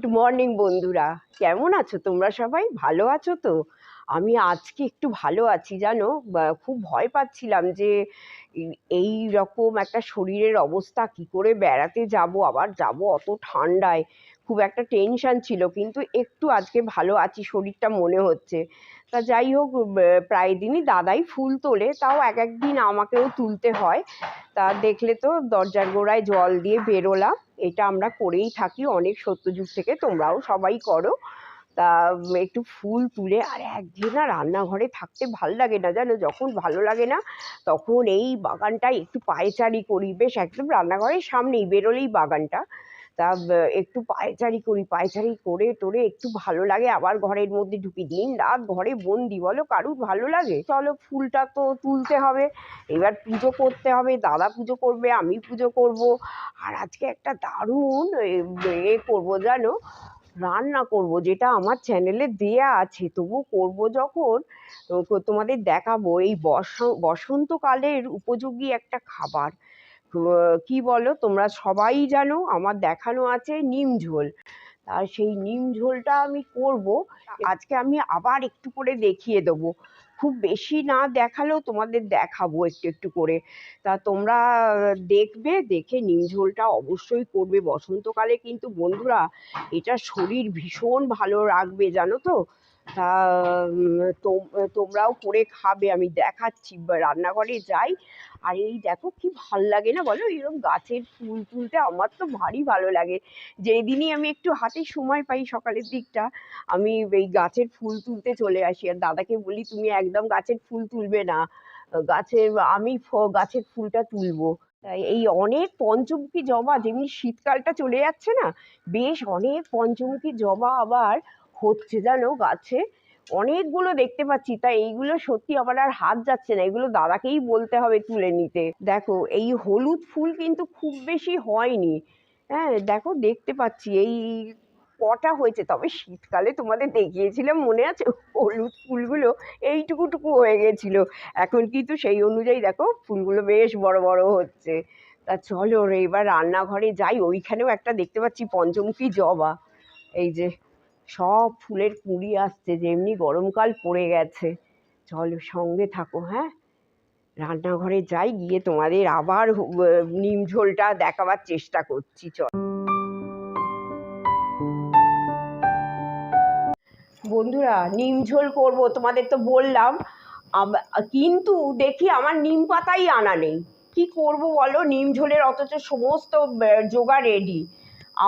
Morning বন্ধুরা। কেমন আছো তোমরা সবাই? ভালো আছো তো? আমি আজকে একটু ভালো আছি, জানো? খুব ভয় পাচ্ছিলাম যে এই রকম একটা শরীরের অবস্থা কি করে বেড়াতে যাব? আবার যাব অত ঠান্ডায়। খুব একটা টেনশন ছিল, কিন্তু একটু আজকে ভালো আছি, শরীরটা মনে হচ্ছে। তা যাই হোক প্রায় দিনই দাদাই ফুল তোলে, তাও এক একদিন আমাকেও তুলতে হয়। তা দেখলে তো দরজার গোড়ায় জল দিয়ে বেরোলাম, এটা আমরা করেই থাকি, অনেক সত্যযুগ থেকে তোমরাও সবাই করো। তা একটু ফুল তুলে, আর একদিন না রান্নাঘরে থাকতে ভালো লাগে না জানো, যখন ভালো লাগে না, তখন এই বাগানটায় একটু পায়চারি করি, বেশ একদম রান্নাঘরের সামনেই বেরোলেই বাগানটা। তা একটু পায়চারি করি, পায়চারি করে টোরে একটু ভালো লাগে। আবার ঘরের মধ্যে ঢুকি। দিন রাত ঘরে বন্দি, বলো কারুর ভালো লাগে? চলো ফুলটা তো তুলতে হবে, এবার পুজো করতে হবে, দাদা পুজো করবে, আমি পুজো করব। আর আজকে একটা দারুণ, এ করব জানো? রান্না করব, যেটা আমার চ্যানেলে দেয়া আছে। তবু করব যখন তোমাদের দেখাবো। এই বর্ষ, বসন্তকালের উপযোগী একটা খাবার। কি বলো? তোমরা সবাই জানো, আমার দেখানো আছে নিম ঝোল। আর সেই নিম ঝোলটা আমি করব। আজকে আমি আবার একটু করে দেখিয়ে দেবো। খুব বেশি না দেখালেও তোমাদের দেখাবো একটু একটু করে। তা তোমরা দেখবে, দেখে নিম ঝোলটা অবশ্যই করবে। বসন্তকালে কিন্তু বন্ধুরা, এটা শরীর ভীষণ ভালো রাখবে, জানো তো? তা তোমরাও করে খাবে, আমি দেখাচ্ছি। রান্নাঘরে যাই, আর এই দেখো কি ভালো লাগে না বলো? এরকম গাছের ফুল তুলতে আমার তো ভারী ভালো লাগে। যেই দিনই আমি একটু হাতে সময় পাই সকালের দিকটা, আমি এই গাছের ফুল তুলতে চলে আসি। আর দাদাকে বলি, তুমি একদম গাছের ফুল তুলবে না। গাছের, আমি গাছের ফুলটা তুলবো। এই অনেক পঞ্চমুখী জবা, যেমনি শীতকালটা চলে যাচ্ছে না, বেশ অনেক পঞ্চমুখী জবা আবার হচ্ছে জানো গাছে। অনেকগুলো দেখতে পাচ্ছি তাই এইগুলো সত্যি আমার আর হাত যাচ্ছে না। এগুলো দাদাকেই বলতে হবে তুলে নিতে। দেখো, এই হলুদ ফুল কিন্তু খুব বেশি হয়নি। হ্যাঁ দেখো, দেখতে পাচ্ছি, এই কটা হয়েছে। তবে শীতকালে তোমাদের দেখিয়েছিলাম, মনে আছে? হলুদ ফুলগুলো এইটুকুটুকু হয়ে গেছিল। এখন কিন্তু সেই অনুযায়ী দেখো, ফুলগুলো বেশ বড় বড় হচ্ছে। তা চলো, এবার রান্নাঘরে যাই। ওইখানেও একটা দেখতে পাচ্ছি, পঞ্চমুখী জবা। এই যে সব ফুলের কুঁড়ি আসছে, যেমনি গরমকাল পড়ে গেছে। চলো সঙ্গে থাকো হ্যাঁ? রান্নাঘরে যাই, গিয়ে তোমাদের আবার নিম ঝোলটা দেখাবার চেষ্টা করছি, চল। বন্ধুরা, নিম ঝোল করব, তোমাদের তো বললাম। কিন্তু দেখি আমার নিম পাতাই আনা নেই। কি করব বলো? নিম ঝোলের অথচ সমস্ত জোগাড় রেডি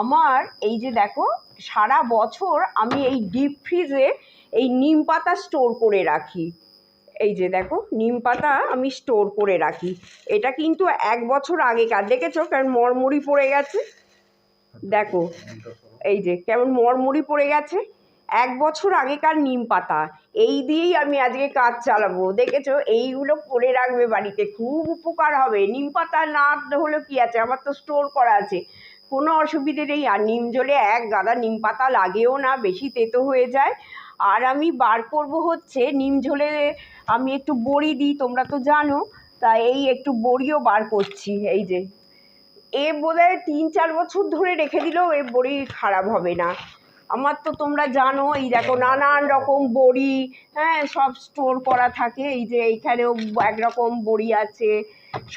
আমার, এই যে দেখো সারা বছর আমি এই ডিপ ফ্রিজে এই নিম পাতা স্টোর করে রাখি। এই যে দেখো, নিম পাতা আমি স্টোর করে রাখি। এটা কিন্তু এক বছর আগেকার, দেখেছ কারণ মরমরি পড়ে গেছে? দেখো, এই যে কেমন মরমরি পড়ে গেছে। এক বছর আগেকার নিম পাতা, এই দিয়েই আমি আজকে কাজ চালাবো। দেখেছ, এইগুলো করে রাখবে বাড়িতে, খুব উপকার হবে। নিম পাতা না হলে কি আছে? আমার তো স্টোর করা আছে। কোনো অসুবিধে নেই, আর নিম জলে এক গাদা নিম পাতা লাগেও না, বেশি তেতো হয়ে যায়। আর আমি বার করব হচ্ছে নিম ঝোলে, আমি একটু বড়ি দিই, তোমরা তো জানো। তা এই একটু বড়িও বার করছি, এই যে। এ বোধহয় তিন চার বছর ধরে রেখে দিলেও এ বড়ি খারাপ হবে না। আমার তো তোমরা জানো, এই দেখো নানান রকম বড়ি হ্যাঁ সব স্টোর করা থাকে। এই যে এইখানেও একরকম বড়ি আছে।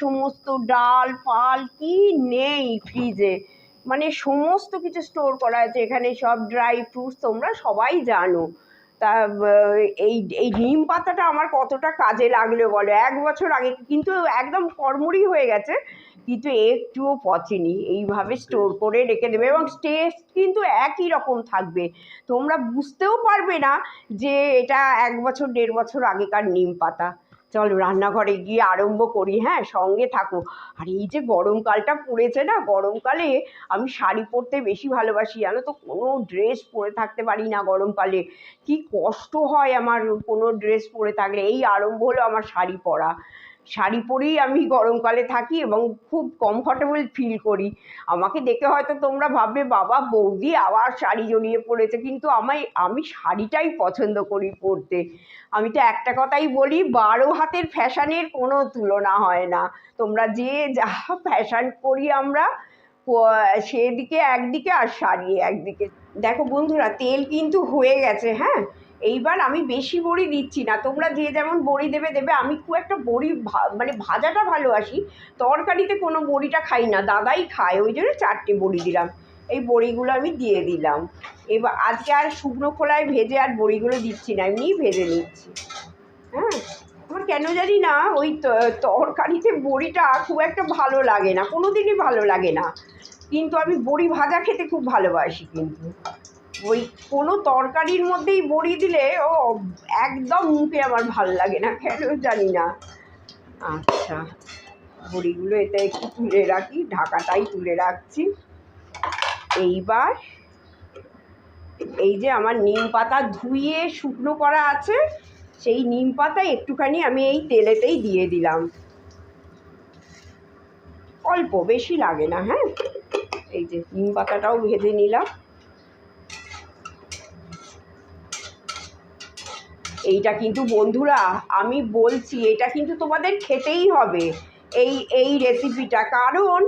সমস্ত ডাল ফাল কি নেই ফ্রিজে মানে সমস্ত কিছু স্টোর করা আছে। এখানে সব ড্রাই ফ্রুটস তোমরা সবাই জানো। তা এই এই নিম পাতাটা আমার কতটা কাজে লাগল বলো? এক বছর আগে কিন্তু একদম কর্মরি হয়ে গেছে কিন্তু একটুও পচেনি। এইভাবে স্টোর করে রেখে দেবে এবং টেস্ট কিন্তু একই রকম থাকবে। তোমরা বুঝতেও পারবে না যে এটা এক বছর দেড় বছর আগেকার নিম পাতা। চলো রান্নাঘরে গিয়ে আরম্ভ করি হ্যাঁ সঙ্গে থাকো। আর এই যে গরমকালটা পড়েছে না, গরমকালে আমি শাড়ি পরতে বেশি ভালোবাসি, জানো তো? কোনো ড্রেস পরে থাকতে পারি না গরমকালে। কি কষ্ট হয় আমার কোনো ড্রেস পরে থাকলে। এই আরম্ভ হলো আমার শাড়ি পরা। শাড়ি পরেই আমি গরমকালে থাকি এবং খুব কমফর্টেবল ফিল করি। আমাকে দেখে হয়তো তোমরা ভাববে, বাবা, বৌদি আবার শাড়ি জড়িয়ে পড়েছে। কিন্তু আমায়, আমি শাড়িটাই পছন্দ করি পরতে। আমি তো একটা কথাই বলি, বারো হাতের ফ্যাশনের কোনো তুলনা হয় না। তোমরা যে যা ফ্যাশন করি আমরা সেদিকে একদিকে আর শাড়ি একদিকে। দেখো বন্ধুরা, তেল কিন্তু হয়ে গেছে হ্যাঁ? এইবার আমি বেশি বড়ি দিচ্ছি না। তোমরা যে যেমন বড়ি দেবে দেবে। আমি খুব একটা বড়ি মানে ভাজাটা ভালোবাসি। তরকারিতে কোনো বড়িটা খাই না। দাদাই খায়। ওই জন্য চারটে বড়ি দিলাম। এই বড়িগুলো আমি দিয়ে দিলাম। এবার আজকে আর শুকনো খোলায় ভেজে আর বড়িগুলো দিচ্ছি না। এমনিই ভেজে নিচ্ছি। হ্যাঁ? আমার কেন জানি না ওই তরকারিতে বড়িটা খুব একটা ভালো লাগে না। কোনো দিনই ভালো লাগে না। কিন্তু আমি বড়ি ভাজা খেতে খুব ভালোবাসি কিন্তু। ওই কোনো তরকারির মধ্যেই বড়ি দিলে ও একদম মুখে আমার ভালো লাগে না কেন জানি না। আচ্ছা বড়িগুলো এতে একটু তুলে রাখি, ঢাকাটাই তুলে রাখছি। এইবার এই যে আমার নিম পাতা ধুয়ে শুকনো করা আছে, সেই নিম পাতা একটুখানি আমি এই তেলেতেই দিয়ে দিলাম। অল্প, বেশি লাগে না হ্যাঁ? এই যে নিম পাতাটাও ভেজে নিলাম। এইটা কিন্তু বন্ধুরা, আমি বলছি এটা কিন্তু তোমাদের খেতেই হবে এই এই রেসিপিটা কারণ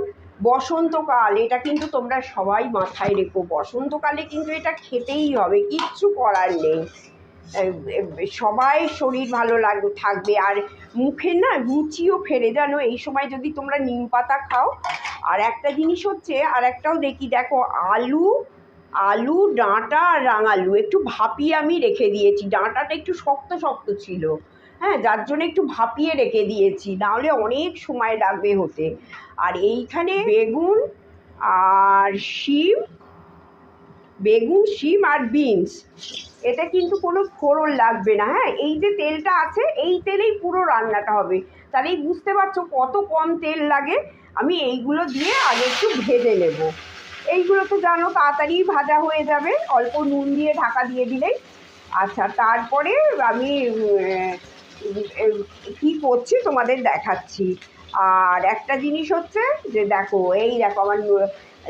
বসন্তকাল, এটা কিন্তু তোমরা সবাই মাথায় রেখো, বসন্তকালে কিন্তু এটা খেতেই হবে, কিচ্ছু করার নেই। সবাই শরীর ভালো লাগবে থাকবে, আর মুখে না রুচিও ফেরে, জানো? এই সময় যদি তোমরা নিম পাতা খাও, আর একটা জিনিস হচ্ছে, আর একটাও দেখি, দেখো, আলু আলু, ডাঁটা আর রাঙালু একটু ভাপিয়ে আমি রেখে দিয়েছি। ডাঁটাটা একটু শক্ত শক্ত ছিল। হ্যাঁ যার জন্য একটু ভাপিয়ে রেখে দিয়েছি। নাহলে অনেক সময় লাগবে হতে। আর এইখানে বেগুন আর শিম, বেগুন, শিম আর বিনস। এটা কিন্তু কোনো ফোড়ন লাগবে না। হ্যাঁ এই যে তেলটা আছে, এই তেলেই পুরো রান্নাটা হবে। তাহলেই বুঝতে পারছ কত কম তেল লাগে। আমি এইগুলো দিয়ে আগে একটু ভেজে নেব। এইগুলো তো জানো, তাড়াতাড়ি ভাজা হয়ে যাবে। অল্প নুন দিয়ে ঢাকা দিয়ে দিলেই। আচ্ছা তারপরে আমি কী করছি তোমাদের দেখাচ্ছি। আর একটা জিনিস হচ্ছে যে, দেখো, এই দেখো আমার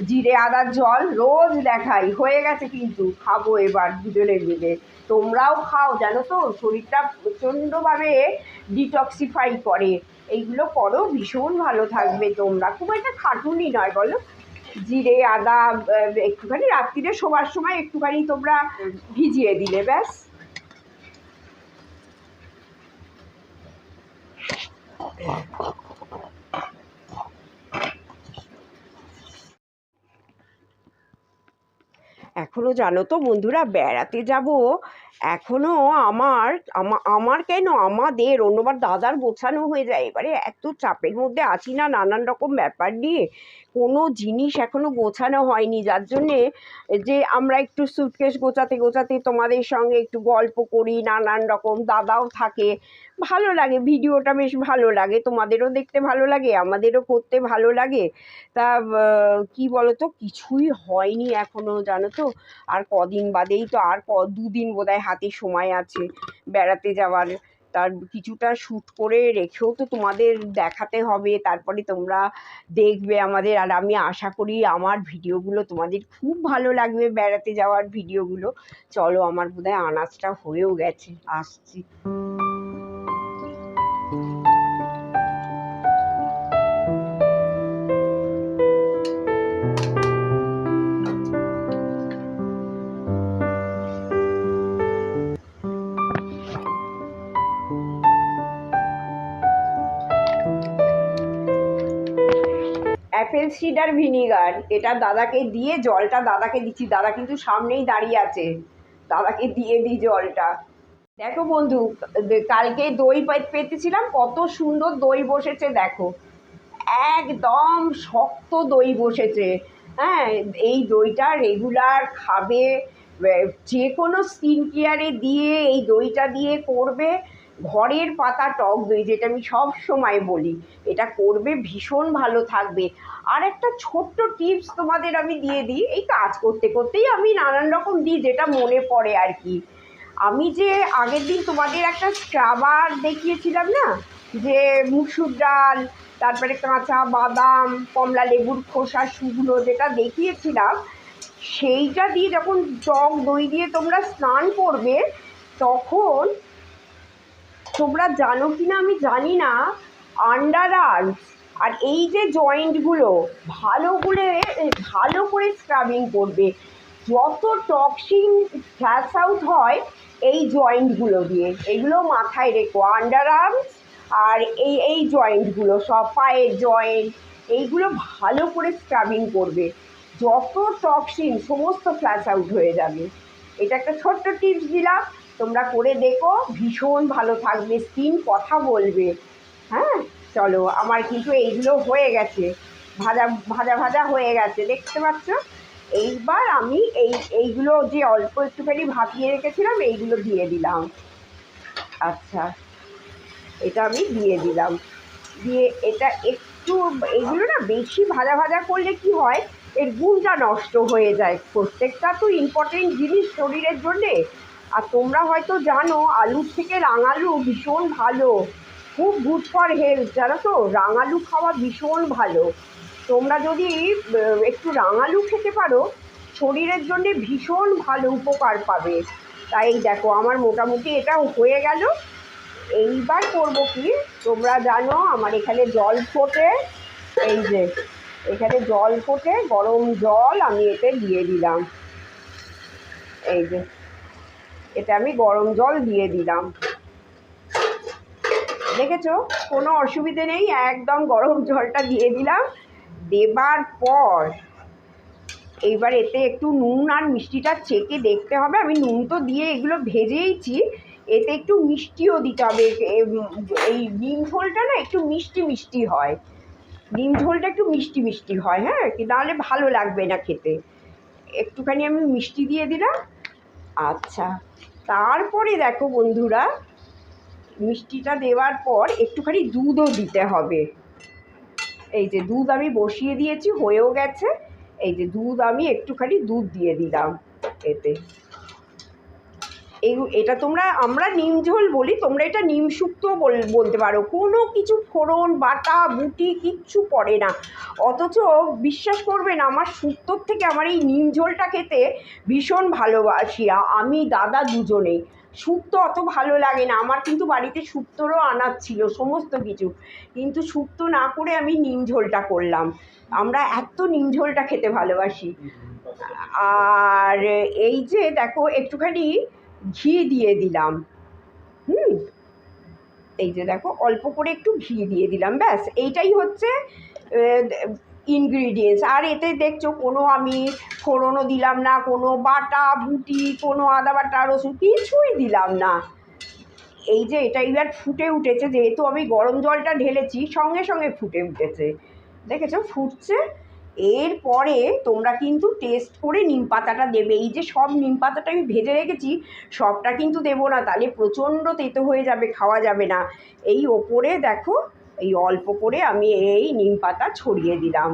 জিরে আদার জল রোজ দেখাই। হয়ে গেছে কিন্তু, খাব এবার দুজনে মিলে। তোমরাও খাও, জানো তো, শরীরটা প্রচণ্ডভাবে ডিটক্সিফাই করে। এইগুলো করো, ভীষণ ভালো থাকবে তোমরা। খুব একটা খাটুনি নয়, বলো। জিরে, আদা একটুখানি রাত্রিরে শোবার সময় একটুখানি তোমরা ভিজিয়ে দিলে, ব্যাস। এখনও জানো তো বন্ধুরা, বেড়াতে যাব। এখনও আমার, আমা- আমার কেন? আমাদের অন্যবার দাদার গোছানো হয়ে যায়। এবারে এত চাপের মধ্যে আছি না নানান রকম ব্যাপার নিয়ে। কোনো জিনিস এখনও গোছানো হয়নি। যার জন্যে যে আমরা একটু সুটকেস গোছাতে গোছাতে তোমাদের সঙ্গে একটু গল্প করি, নানান রকম দাদাও থাকে। ভালো লাগে, ভিডিওটা বেশ ভালো লাগে, তোমাদেরও দেখতে ভালো লাগে, আমাদেরও করতে ভালো লাগে। তা কি বলো তো কিছুই হয়নি এখনও, জানো তো? আর কদিন বাদেই তো, আর ক, দুদিন বোধহয় হাতে সময় আছে বেড়াতে যাওয়ার। তার কিছুটা শ্যুট করে রেখেও তো তোমাদের দেখাতে হবে, তারপরে তোমরা দেখবে আমাদের। আর আমি আশা করি আমার ভিডিওগুলো তোমাদের খুব ভালো লাগবে বেড়াতে যাওয়ার ভিডিওগুলো। চলো, আমার বোধহয় আনাজটা হয়েও গেছে, আসছি। অ্যাপেল সিডার ভিনিগার এটা দাদাকে দিয়ে জলটা দাদাকে দিচ্ছি। দাদা কিন্তু সামনেই দাঁড়িয়ে আছে। দাদাকে দিয়ে দিই জলটা। দেখো বন্ধু কালকে দই পেতেছিলাম, কত সুন্দর দই বসেছে দেখো। একদম শক্ত দই বসেছে। হ্যাঁ এই দইটা রেগুলার খাবে যে কোনো স্কিন কেয়ারে দিয়ে, এই দইটা দিয়ে করবে। ঘরের পাতা টক দই, যেটা আমি সব সময় বলি, এটা করবে, ভীষণ ভালো থাকবে। আর একটা ছোট্ট টিপস তোমাদের আমি দিয়ে দিই, এই কাজ করতে করতেই আমি নানান রকম দিই, যেটা মনে পড়ে আর কি। আমি যে আগের দিন তোমাদের একটা স্ক্রাবার দেখিয়েছিলাম না? যে মুসুর ডাল, তারপরে কাঁচা বাদাম, কমলা লেবুর খোসা, শুকনো যেটা দেখিয়েছিলাম, সেইটা দিয়ে যখন টক দই দিয়ে তোমরা স্নান করবে, তখন তোমরা জানো কি না আমি জানি না। আন্ডার আর্মস আর এই যে জয়েন্টগুলো ভালো করে ভালো করে স্ক্রাবিং করবে। যত টক্সিন ফ্ল্যাশ আউট হয়, এই জয়েন্টগুলো দিয়ে। এগুলো মাথায় রেখো। আন্ডার আর্মস আর এই এই জয়েন্টগুলো সব পায়ের জয়েন্ট এইগুলো ভালো করে স্ক্রাবিং করবে। যত টক্সিন সমস্ত ফ্ল্যাশ আউট হয়ে যাবে। এটা একটা ছোট্ট টিপস দিলাম। তোমরা করে দেখো, ভীষণ ভালো থাকবে, স্কিন কথা বলবে। হ্যাঁ? চলো, আমার কিন্তু এইগুলো হয়ে গেছে। ভাজা ভাজা ভাজা হয়ে গেছে, দেখতে পাচ্ছ? এইবার আমি এই, এইগুলো যে অল্প একটুখানি ভাপিয়ে রেখেছিলাম, এইগুলো দিয়ে দিলাম। আচ্ছা এটা আমি দিয়ে দিলাম। দিয়ে এটা একটু, এগুলো না বেশি ভাজা ভাজা করলে কি হয়, এর গুণটা নষ্ট হয়ে যায়। প্রত্যেকটা তো ইম্পর্টেন্ট জিনিস শরীরের জন্যে। আর তোমরা হয়তো জানো আলুর থেকে রাঙালু ভীষণ ভালো। খুব গুড ফর হেলথ জানো তো? রাঙালু খাওয়া ভীষণ ভালো। তোমরা যদি একটু রাঙালু খেতে পারো, শরীরের জন্য ভীষণ ভালো উপকার পাবে। তাই দেখো, আমার মোটামুটি এটা হয়ে গেল। এইবার করব কি? তোমরা জানো, আমার এখানে জল ফোটে। এই যে, এখানে জল ফোটে, গরম জল আমি এতে দিয়ে দিলাম। এই যে। এটা আমি গরম জল দিয়ে দিলাম। দেখেছ? কোনো অসুবিধে নেই, একদম গরম জলটা দিয়ে দিলাম। দেবার পর এইবার এতে একটু নুন আর মিষ্টিটা চেকে দেখতে হবে। আমি নুন তো দিয়ে এগুলো ভেজেইছি, এতে একটু মিষ্টিও দিতে হবে। এই ডিম ঝোলটা না একটু মিষ্টি মিষ্টি হয়। ডিম ঝোলটা একটু মিষ্টি মিষ্টি হয় হ্যাঁ? কি, নাহলে ভালো লাগবে না খেতে। একটুখানি আমি মিষ্টি দিয়ে দিলাম। আচ্ছা তারপরে দেখো বন্ধুরা, মিষ্টিটা দেওয়ার পর একটুখানি দুধও দিতে হবে। এই যে দুধ আমি বসিয়ে দিয়েছি, হয়েও গেছে। এই যে দুধ আমি একটুখানি দুধ দিয়ে দিলাম এতে। এই এটা তোমরা আমরা নিম ঝোল বলি তোমরা এটা নিম শুক্তো বল- বলতে পারো। কোনো কিছু ফোড়ন বাটা বুটি কিচ্ছু পড়ে না। অথচ বিশ্বাস করবে না আমার শুক্তোর থেকে আমার এই নিম ঝোলটা খেতে ভীষণ ভালোবাসি। আমি দাদা দুজনেই। শুক্তো অত ভালো লাগে না। আমার কিন্তু বাড়িতে শুক্তোরও আনার ছিল সমস্ত কিছু। কিন্তু শুক্তো না করে আমি নিম ঝোলটা করলাম। আমরা এত নিম ঝোলটা খেতে ভালোবাসি। আর এই যে দেখো একটুখানি ঘি দিয়ে দিলাম। হুম? এই যে দেখো, অল্প করে একটু ঘি দিয়ে দিলাম, ব্যাস। এইটাই হচ্ছে ইনগ্রিডিয়েন্টস আর এতে দেখছ, কোনো আমি ফোড়নও দিলাম না, কোনো বাটা, বুটি, কোনো আদা বাটা, রসুন, কিছুই দিলাম না। এই যে এটা এবার ফুটে উঠেছে, যেহেতু আমি গরম জলটা ঢেলেছি, সঙ্গে সঙ্গে ফুটে উঠেছে। দেখেছ, ফুটছে এরপরে তোমরা কিন্তু টেস্ট করে নিম পাতাটা দেবে। এই যে সব নিম পাতাটা আমি ভেজে রেখেছি, সবটা কিন্তু দেবো না। তাহলে প্রচণ্ড তেতো হয়ে যাবে, খাওয়া যাবে না। এই ওপরে দেখো, এই অল্প করে আমি এই নিম পাতা ছড়িয়ে দিলাম।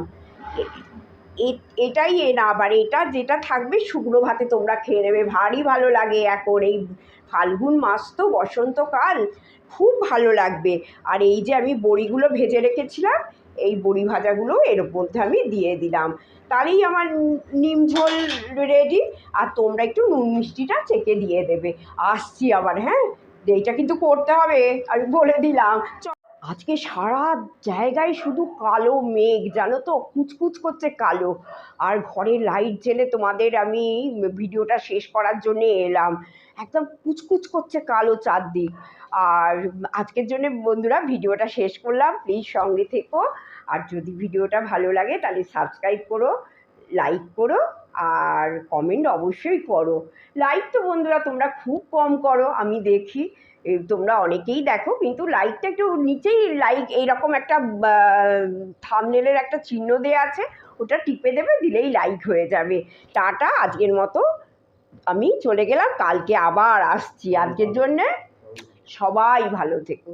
এটাই এ না, আবার এটা যেটা থাকবে, শুকনো ভাতে তোমরা খেয়ে নেবে। ভারী ভালো লাগে এখন। এই ফাল্গুন মাস তো, বসন্তকাল, খুব ভালো লাগবে। আর এই যে আমি বড়িগুলো ভেজে রেখেছিলাম এই বড়ি ভাজাগুলো এর মধ্যে আমি দিয়ে দিলাম। তারই আমার নিম ঝোল রেডি আর তোমরা একটু নুন মিষ্টিটা চেকে দিয়ে দেবে। আসছি আবার হ্যাঁ? এইটা কিন্তু করতে হবে, আমি বলে দিলাম। আজকে সারা জায়গায় শুধু কালো মেঘ, জানো তো? কুচকুচ করছে কালো। আর ঘরে লাইট জেলে তোমাদের আমি ভিডিওটা শেষ করার জন্য এলাম। একদম কুচকুচ করছে কালো চারদিক। আর আজকের জন্য বন্ধুরা ভিডিওটা শেষ করলাম। প্লিজ সঙ্গে থেকো। আর যদি ভিডিওটা ভালো লাগে তাহলে সাবস্ক্রাইব করো লাইক করো। আর কমেন্ট অবশ্যই করো। লাইক তো বন্ধুরা তোমরা খুব কম করো, আমি দেখি। তোমরা অনেকেই দেখো, কিন্তু লাইকটা একটু নিচেই লাইক এইরকম একটা থামনেলের একটা চিহ্ন দেওয়া আছে, ওটা টিপে দেবে, দিলেই লাইক হয়ে যাবে। টাটা, আজকের মতো আমি চলে গেলাম, কালকে আবার আসছি। আজকের জন্যে সবাই ভালো থেকো।